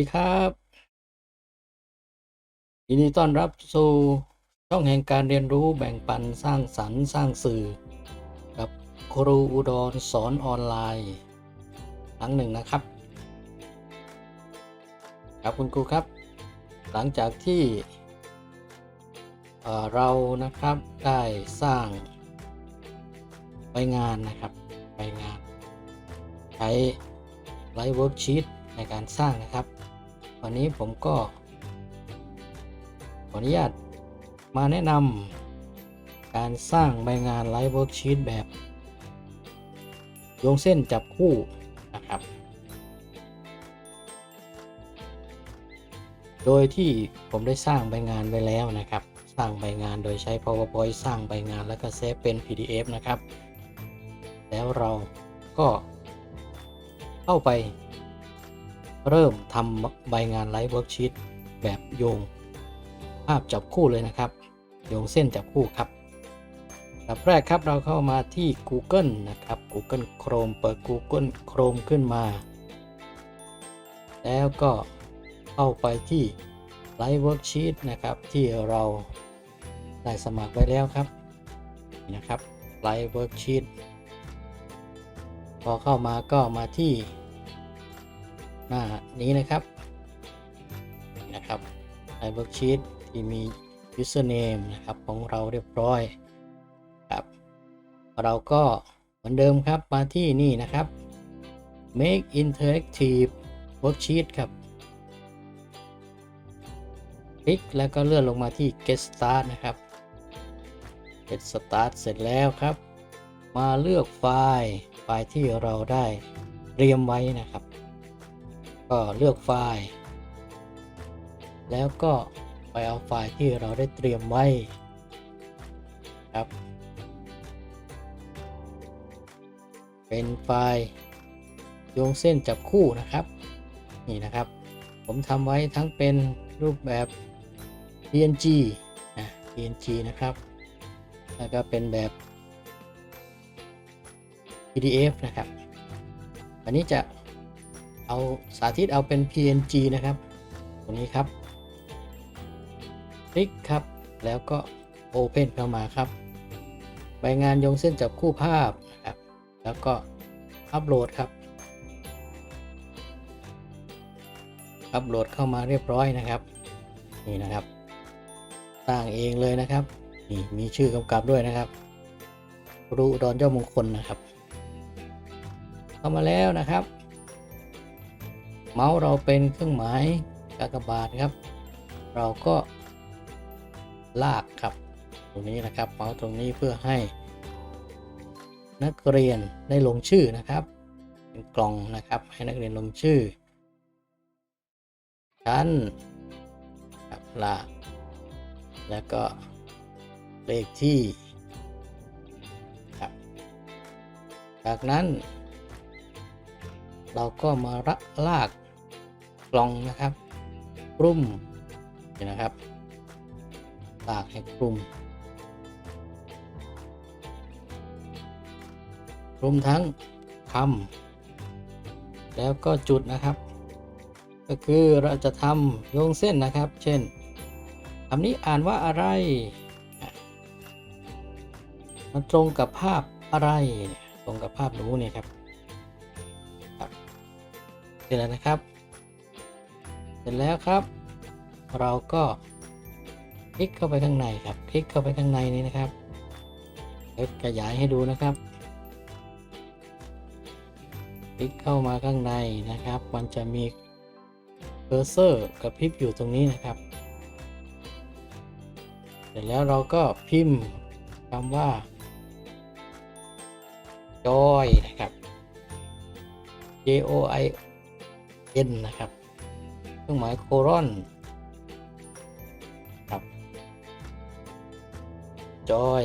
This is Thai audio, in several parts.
ดีครับยินดีต้อนรับสู่ช่องแห่งการเรียนรู้แบ่งปันสร้างสรรค์สร้างสื่อ กับครูอุดรสอนออนไลน์ครั้งหนึ่งนะครับ ครับคุณครูครับ หลังจากที่เเรานะครับได้สร้างใบงานนะครับใบงาน ใช้ไลฟ์เวิร์กชีตในการสร้างนะครับ วันนี้ผมก็ ขออนุญาตมาแนะนำการสร้างใบงานไลฟ์เวิร์กชีตแบบ โยงเส้นจับคู่นะครับ โดยที่ผมได้สร้างใบงานไว้แล้วนะครับ สร้างใบงานโดยใช้ powerpoint สร้างใบงานแล้วก็เซฟเป็น pdf นะครับ แล้วเราก็เข้าไป เริ่มทำใบงานไลฟ์เวิร์กชีตแบบโยง ภาพจับคู่เลยนะครับ โยงเส้นจับคู่ครับอันดับแรกครับเราเข้ามาที่ Google นะครับ Google Chrome เปิด Google Chrome ขึ้นมา แล้วก็เข้าไปที่ Live Worksheet นะครับ ที่เราได้สมัครไว้แล้วครับนี่นะครับ Live Worksheet พอเข้ามาก็มาที่ หน้านี้นะครับนะครับ Live Worksheet ที่มี username นะครับของเราเรียบร้อยครับ เราก็เหมือนเดิมครับมาที่นี่นะครับ make interactive worksheet ครับ คลิกแล้วก็เลื่อนลงมาที่ get start นะครับ get start เสร็จแล้วครับ มาเลือกไฟล์ไฟล์ที่เราได้เตรียมไว้นะครับ ก็เลือกไฟล์ แล้วก็ไปเอาไฟล์ที่เราได้เตรียมไว้ครับ เป็นไฟล์โยงเส้นจับคู่นะครับ นี่นะครับ ผมทำไว้ทั้งเป็นรูปแบบ PNG นะ PNG นะครับ แล้วก็เป็นแบบ PDF นะครับวันนี้จะ เอาสาธิตเอาเป็น PNG นะครับตรงนี้ครับ คลิกครับ แล้วก็ Open เข้ามาครับ ใบงานยงเส้นจับคู่ภาพนะครับ แล้วก็อัปโหลดครับ อัปโหลดเข้ามาเรียบร้อยนะครับ นี่นะครับ สร้างเองเลยนะครับ นี่มีชื่อกำกับด้วยนะครับ รูอุดรเจ้ามงคลนะครับ เข้ามาแล้วนะครับ เมาส์เราเป็นเครื่องหมายกากบาทครับ เราก็ลากครับ ตรงนี้นะครับ เมาส์ตรงนี้เพื่อให้ นักเรียนได้ลงชื่อนะครับ เป็นกล่องนะครับ ให้นักเรียนลงชื่อชั้นครับลากแล้วก็เลขที่ครับ จากนั้น เราก็มาระลาก กล่องนะครับกลุ่มนี่นะครับลากให้กลุ่มกลุ่มทั้งคำแล้วก็จุดนะครับ ก็คือเราจะทำโยงเส้นนะครับ เช่นคำนี้อ่านว่าอะไรมันตรงกับภาพอะไร ตรงกับภาพหนูเนี่ยครับเสร็จแล้วนะครับ ร็จแล้วครับ เราก็คลิกเข้าไปข้างในครับ คลิกเข้าไปข้างในนี้นะครับเดี๋ยวขยายให้ดูนะครับ คลิกเข้ามาข้างในนะครับ มันจะมีเคอร์เซอร์กับพริบอยู่ตรงนี้นะครับ เสร็จแล้วเราก็พิมพ์คำว่า joy นะครับ j o i n นะครับ เครื่องหมายโครอนครับ joy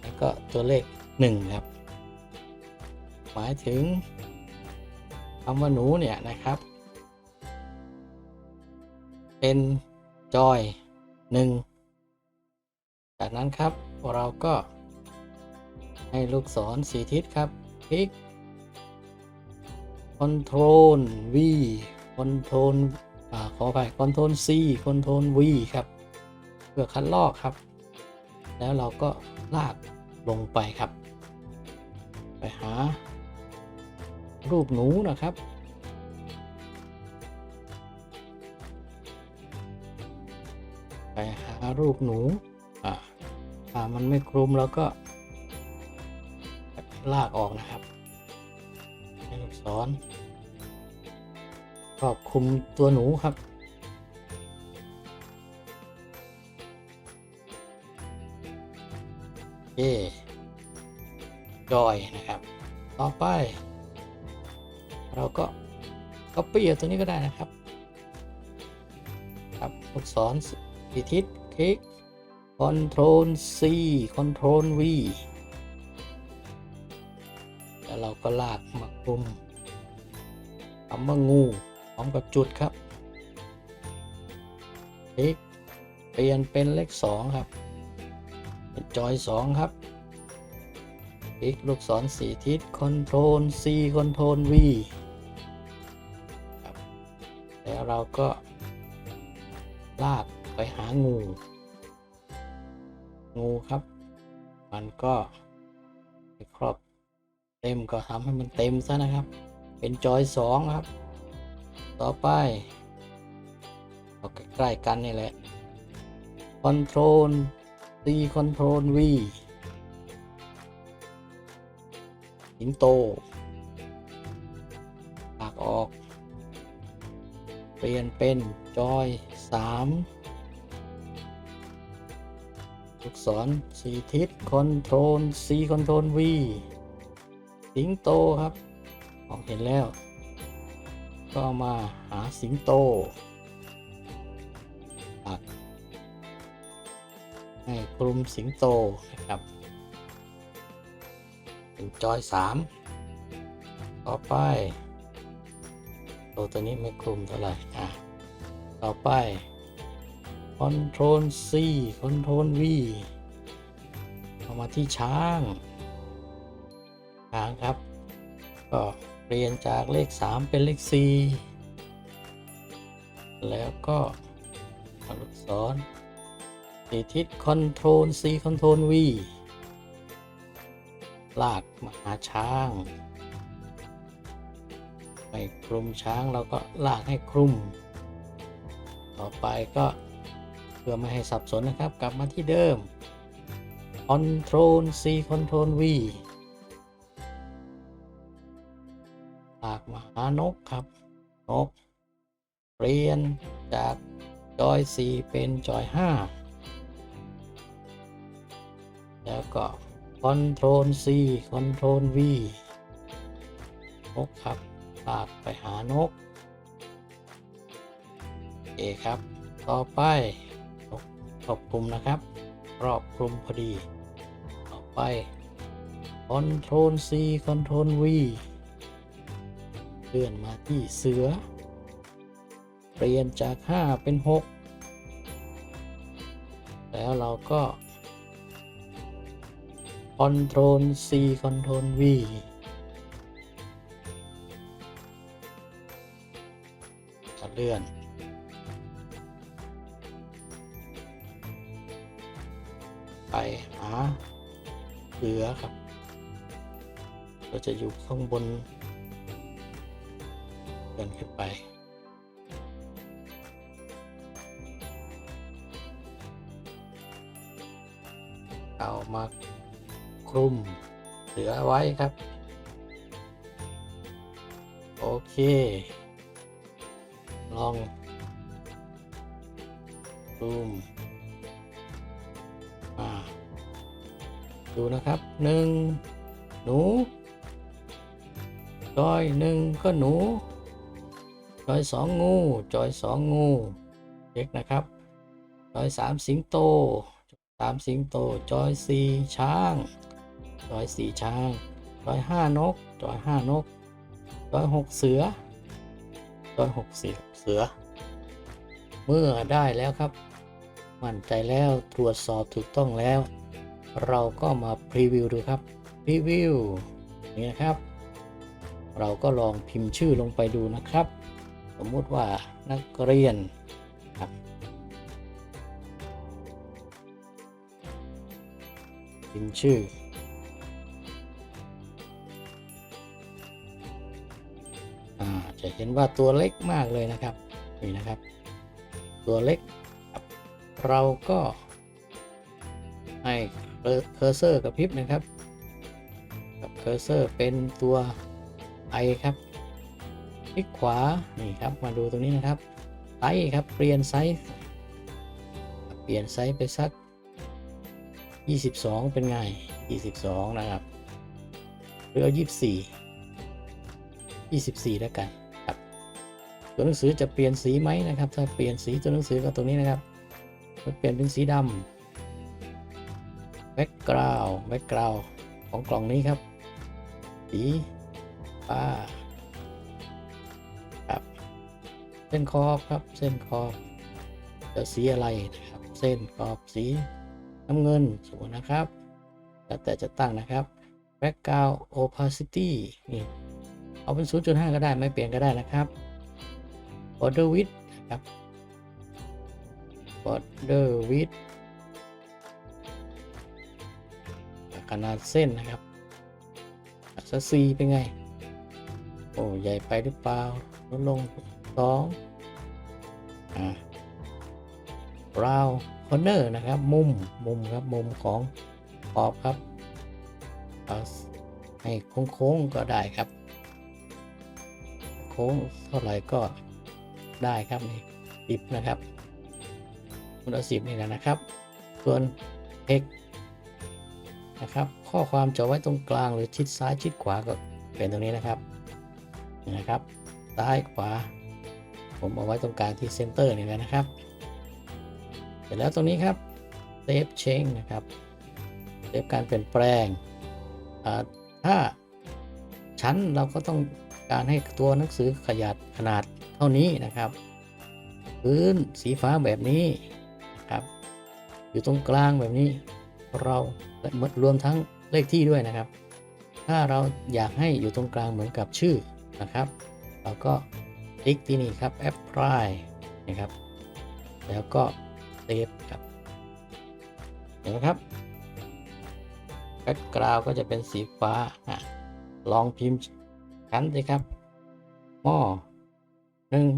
แล้วก็ตัวเลข 1 ครับ หมายถึงคำว่าหนูเนี่ยนะครับ เป็นจอยหนึ่งจากนั้นครับเราก็ให้ลูกศรสีทิศครับ คลิก Ctrl V Ctrl อ่าขอไปคอนโทรล C คอนโทรล V ครับ เพื่อคัดลอกครับ แล้วเราก็ลากลงไปครับ ไปหา รูปหนูนะครับ ไปหารูปหนูอ่าถ้ามันไม่คลุมแล้วก็ ลากออกนะครับให้ลูกศรครอบคลุมตัวหนูครับ โอจอยนะครับ ต่อไป เราก็ copy ตัวนี้ก็ได้นะครับ ครับลูกศรสีทิศคลิก Ctrl C Ctrl V แล้วเราก็ลากมาคลุมคำว่างูพร้อมกับจุดครับคลิกเปลี่ยนเป็นเลข 2 ครับ เป็นจอย 2 ครับคลิกลูกศรสีทิศ Ctrl C Ctrl V ครับแล้วเราก็ ลากไปหางู งูครับ มันก็ครอบเต็มก็ทำให้มันเต็มซะนะครับ เป็นจอยสองครับ ต่อไปเอาใกล้ๆกันนี่แหละ Control C Control V สิงโตลากออก เปลี่ยนเป็นจอย3ลูกศรสีทิศคอนโทรล C คอนโทรล V สิงโตครับมองเห็นแล้ว ก็มาหาสิงโต กลุ่มสิงโตนะครับเป็นจอย 3 ต่อไปตัวตัวนี้ไม่คลุมเท่าไหร่อะต่อไป Ctrl C Ctrl V เข้ามาที่ช้างช้างครับ ก็เปลี่ยนจากเลข 3 เป็นเลข 4 แล้วก็อาลูกศร สีทิศ Ctrl C Ctrl V ลากมาหาช้าง ไม่คลุมช้างเราก็ลากให้คลุม ต่อไปก็เพื่อไม่ให้สับสนนะครับ กลับมาที่เดิม Ctrl C Ctrl V ลากมาหานกครับ นก เปลี่ยนจากจอย 4 เป็นจอย 5 แล้วก็ Ctrl C Ctrl V นกครับลากไปหานกโอเคครับ ต่อไปครอบคลุมนะครับรอบคลุมพอดี ต่อไป Ctrl C Ctrl V เลื่อนมาที่เสือ เปลี่ยนจาก 5 เป็น 6 แล้วเราก็ Ctrl C Ctrl V เลื่อน ไปหาเสือครับ เราจะอยู่ข้างบนเดินขึ้นไป คลุมเสือไว้ครับ โอเค ลองซูมมาดูนะครับหนึ่งหนูจอยหนึ่งก็หนูจอยสองงูจอยสองงูเล็กนะครับจอยสามสิงโตสามสิงโตจอยสี่ช้าง จอยสี่ช้างจอยห้านกจอยห้านกจอยหกเสือจอยหกเสือเสือ เมื่อได้แล้วครับ มั่นใจแล้วตรวจสอบถูกต้องแล้ว เราก็มาพรีวิวดูครับพรีวิวนี่นะครับ เราก็ลองพิมพ์ชื่อลงไปดูนะครับโอมมุติว่านักเรียนครับพิมพ์ชื่อ จะเห็นว่าตัวเล็กมากเลยนะครับนี่นะครับ ตัวเล็ก เราก็ให้เคอร์เซอร์กับพริบนะครับกับเคอร์เซอร์เป็นตัวไอครับคลิกขวานี่ครับมาดูตรงนี้นะครับไซส์ครับเปลี่ยนไซส์เปลี่ยนไซส์ไปสัก 22 เป็นไง 22 นะครับหรือเอา24 24 แล้วกัน ตัวหนังสือจะเปลี่ยนสีไหมนะครับ ถ้าเปลี่ยนสีตัวหนังสือก็ตรงนี้นะครับจะเปลี่ยนเป็นสีดำ background background ของกล่องนี้ครับ สีฟ้าครับเส้นขอบครับเส้นขอบจะสีอะไรนะครับ เส้นขอบสีน้ำเงินสมมตินะครับแล้วแต่จะตั้งนะครับ background opacity นี่เอาเป็น 0.5 ก็ได้ไม่เปลี่ยนก็ได้นะครับ border width นะครับ border width ขนาดเส้นนะครับอักษร C เป็นไง โอ้ใหญ่ไปหรือเปล่าลดลงสองอ่า round corner นะครับ มุม มุมครับ มุมของขอบครับ ให้โค้งๆก็ได้ครับ โค้งเท่าไหร่ก็ ได้ครับนี่สิบนะครับคุณเอาสิบนี่แหละนะครับ ส่วน x นะครับ ข้อความจะไว้ตรงกลางหรือชิดซ้ายชิดขวาก็เป็นตรงนี้นะครับนี่นะครับซ้ายขวา ผมเอาไว้ตรงกลางที่เซนเตอร์นี่แหละนะครับ เสร็จแล้วตรงนี้ครับเซฟเชงนะครับเซฟการเปลี่ยนแปลงถ้าชั้นเราก็ต้องการให้ตัวหนังสือขยาดขนาด ท่านี้นะครับ พื้นสีฟ้าแบบนี้นครับ อยู่ตรงกลางแบบนี้ เรารวมทั้งเลขที่ด้วยนะครับ ถ้าเราอยากให้อยู่ตรงกลางเหมือนกับชื่อนะครับ เราก็คลิกที่นี่ครับ apply นะครับ แล้วก็ save ครับเห็นไหมครับ background ก็จะเป็นสีฟ้าอลองพิมพ์คันสิครับหม้อ หนึ่ง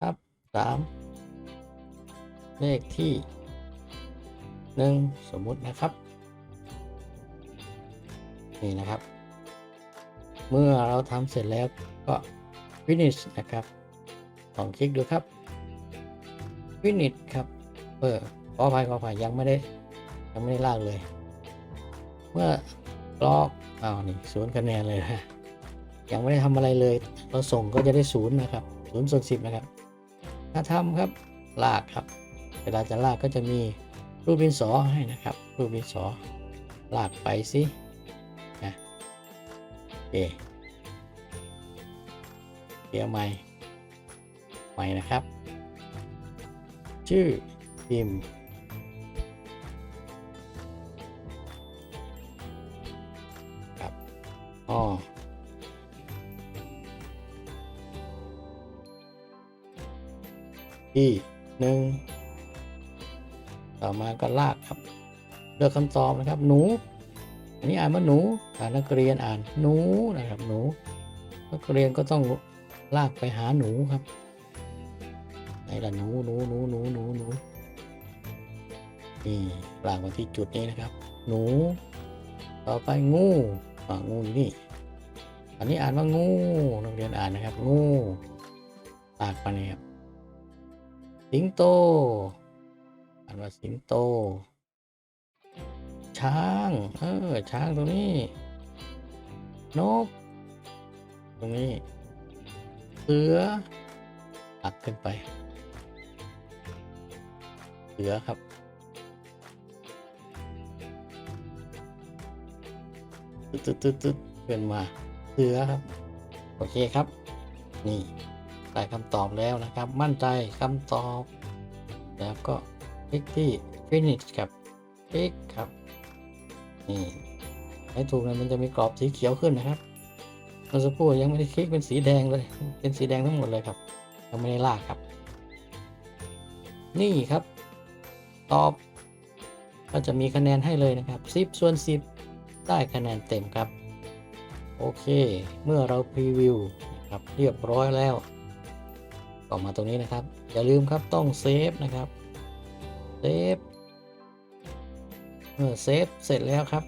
ครับสามเลขที่หนึ่งสมมุตินะครับ นี่นะครับ เมื่อเราทำเสร็จแล้วก็ finish นะครับลองคลิกดูครับ finish ครับเออขออภัยขออภัยยังไม่ได้ยังไม่ได้ลากเลย เมื่อกรอกอ้าวนี่ศูนย์คะแนนเลยนะยังไม่ได้ทำอะไรเลย เราส่งก็จะได้ศูนย์นะครับ ศูนย์ส่วนสิบนะครับถ้าทำครับลากครับ เวลาจะลากก็จะมีรูปดินสอให้นะครับ รูปดินสอลากไปสินะเอเคเดี๋ยวใหม่ใหม่นะครับ ชื่อพิมพ์ ที่หนึ่งต่อมาก็ลากครับ เลือกคำตอบนะครับ หนู อันนี้อ่านว่าหนูถ้านักเรียนอ่านหนูนะครับหนูนักเรียนก็ต้องลากไปหาหนูครับไหนล่ะหนูหนูหนูหนูหนูหนูนี่ลากมาที่จุดนี้นะครับ หนู ต่อไปงูอ่างูนี่ อันนี้อ่านว่างูนักเรียนอ่านนะครับ งูลากไปเนี่ยครับ สิงโตอ่านว่าสิงโต ช้าง เออ ช้างตรงนี้ นก ตรงนี้ เสือตักขึ้นไป เสือครับตึ๊ดตึ๊ดตึ๊ดตึ๊ดเป็นมา เสือครับ โอเคครับ นี่ ได้คำตอบแล้วนะครับ มั่นใจคำตอบ แล้วก็คลิกที่ finish ครับคลิกครับนี่ให้ถูกนะมันจะมีกรอบสีเขียวขึ้นนะครับเมื่อสักครู่ยังไม่ได้คลิกเป็นสีแดงเลย เป็นสีแดงทั้งหมดเลยครับยังไม่ได้ลากครับ นี่ครับ ตอบ ก็จะมีคะแนนให้เลยนะครับ 10ส่วน 10 ได้คะแนนเต็มครับ โอเค เมื่อเราพรีวิวนะครับเรียบร้อยแล้ว ก็มาตรงนี้นะครับ อย่าลืมครับต้องเซฟนะครับเซฟเมื่อเซฟเสร็จแล้วครับ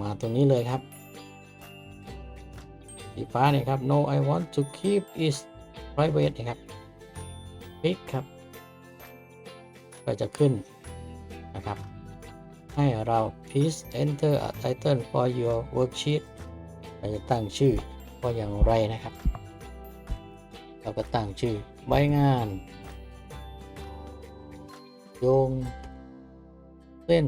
มาตรงนี้เลยครับสีฟ้าเนี่ยครับ no I want to keep is private นะครับคลิกครับ ก็จะขึ้นนะครับ ให้เรา please enter a title for your worksheet เราจะตั้งชื่อว่าอย่างไรนะครับ เราก็ตั้งชื่อใบงาน โยง เส้น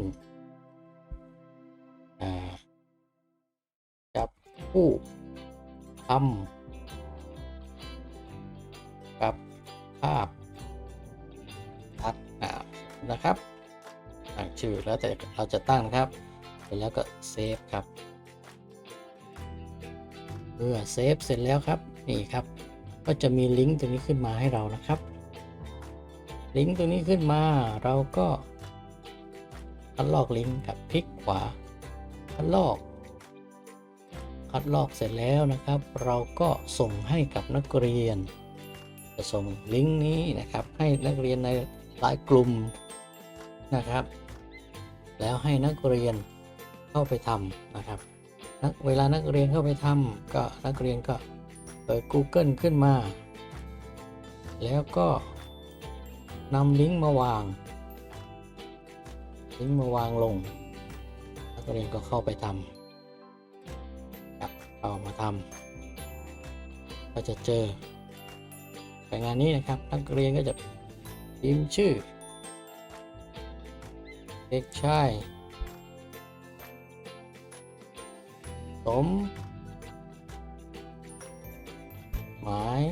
จับคู่ทำกับภาพตัดอ่านะครับ ตั้งชื่อแล้วแต่เราจะตั้งนะครับเสร็จแล้วก็เซฟครับเมื่อเซฟเสร็จแล้วครับ นี่ครับ ก็จะมีลิงก์ตรงนี้ขึ้นมาให้เรานะครับ ลิงก์ตรงนี้ขึ้นมาเราก็คัดลอกลิงก์กับคลิกขวาคัดลอกคัดลอกเสร็จแล้วนะครับ เราก็ส่งให้กับนักเรียน จะส่งลิงก์นี้นะครับ ให้นักเรียนในหลายกลุ่มนะครับ แล้วให้นักเรียนเข้าไปทำนะครับ เวลานักเรียนเข้าไปทำก็นักเรียนก็ ปิด Google ขึ้นมา แล้วก็นำลิงก์มาวาง ลิงก์มาวางลง นักเรียนก็เข้าไปทำครับเอามาทำก็จะเจอไปงานนี้นะครับ นักเรียนก็จะพิมพ์ชื่อ เด็กชายสม หมาย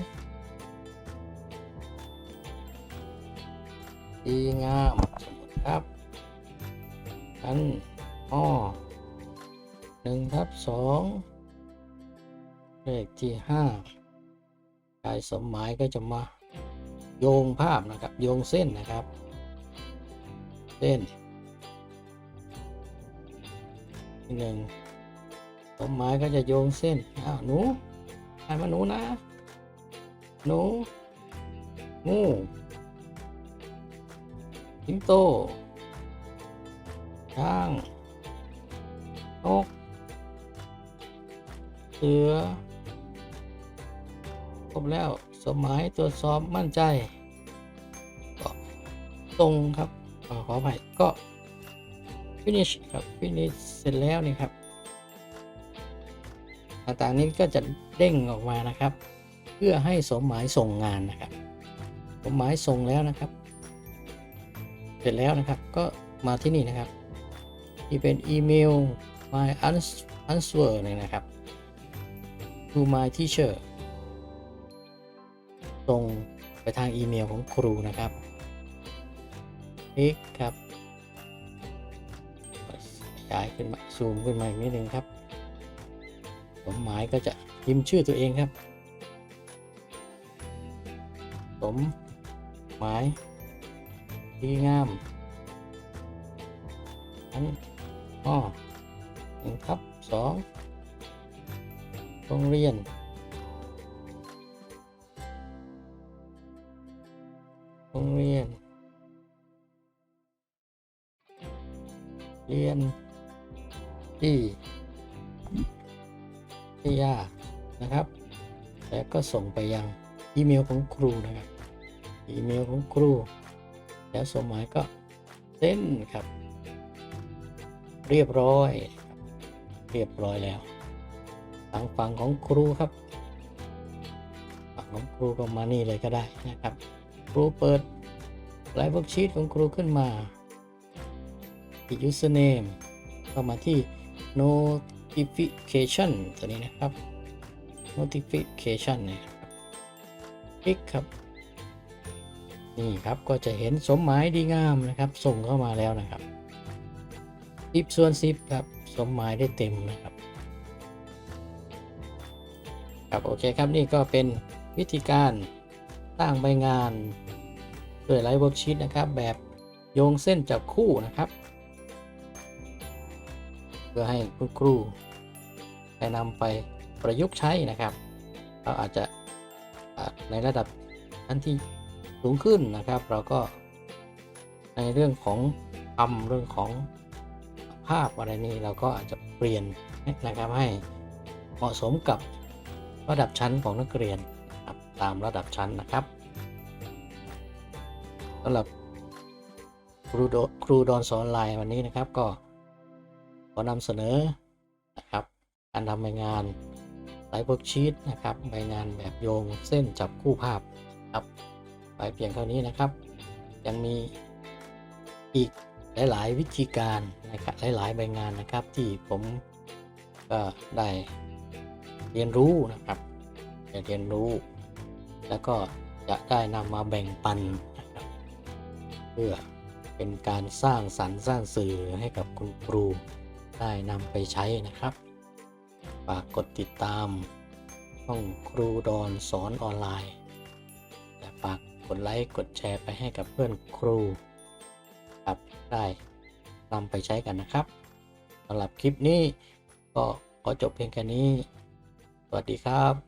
ดีงามสมมติครับอันอ้อหนึ่งทับสองเลขที่ห้าชายสมหมายก็จะมาโยงภาพนะครับ โยงเส้นนะครับ เส้นหนึ่งสมหมายก็จะโยงเส้นอ้าวหนูใครมาหนูนะ หนูงูสิงโต ช้าง นก เสือ ครบแล้ว สมหมายตรวจสอบมั่นใจ ก็ตรงครับขอขออภัยก็ finish ครับ finish เสร็จแล้วนี่ครับ ต่างๆนี้ก็จะเด้งออกมานะครับ เพื่อให้สมหมายส่งงานนะครับ สมหมายส่งแล้วนะครับ เสร็จแล้วนะครับก็มาที่นี่นะครับ ที่เป็นอีเมล my answer เนี่ยนะครับ to my teacher ส่งไปทางอีเมลของครูนะครับคลิกครับขยายขึ้นมาซูมขึ้นมาอีกนิดนึงครับ สมหมายก็จะพิมพ์ชื่อตัวเองครับ สมหมายดีงาม อันอ้อหนึ่งทับสองโรงเรียนโรงเรียน เรียนที่ที่ยากนะครับ แล้วก็ส่งไปยัง อีเมลของครูนะครับ อีเมลของครู แล้วสมหมายก็เส้นครับ เรียบร้อย เรียบร้อยแล้วทางฝั่งของครูครับฝั่งของครูก็มานี่เลยก็ได้นะครับ ครูเปิดไลฟ์เวิร์กชีตของครูขึ้นมาที่ username เข้ามาที่ notification ตัวนี้นะครับ notification นะ ครับครับ นี่ครับก็จะเห็นสมหมายดีงามนะครับ ส่งเข้ามาแล้วนะครับสิบส่วนสิบครับ สมหมายได้เต็มนะครับครับโอเคครับนี่ก็เป็นวิธีการสร้างใบงานด้วยไลฟ์เวิร์กชีตนะครับ แบบโยงเส้นจับคู่นะครับ เพื่อให้คุณครูได้นำไปประยุกต์ใช้นะครับ เราอาจจะ อ่าในระดับชั้นที่สูงขึ้นนะครับ เราก็ในเรื่องของคำเรื่องของภาพอะไรนี้เราก็อาจจะเปลี่ยนนะครับให้เหมาะสมกับระดับชั้นของนักเรียนตามระดับชั้นนะครับสำหรับครูดครูดอนสอนไลน์วันนี้นะครับก็ขอนำเสนอนะครับการทำใบงาน ไลฟ์เวิร์กชีตนะครับใบงานแบบโยงเส้นจับคู่ภาพครับไปเพียงเท่านี้นะครับ ยังมีอีกหลาย ๆ วิธีการนะครับหลาย ๆ ใบงานนะครับที่ผมก็ได้เรียนรู้นะครับได้เรียนรู้ แล้วก็จะได้นำมาแบ่งปันนะครับเพื่อเป็นการสร้างสรรค์สร้างสื่อให้กับคุณครูได้นำไปใช้นะครับ ฝากกดติดตามช่องครูดอนสอนออนไลน์ และฝากกดไลค์กดแชร์ไปให้กับเพื่อนครูครับได้นำไปใช้กันนะครับสำหรับคลิปนี้ก็ขอจบเพียงแค่นี้ สวัสดีครับ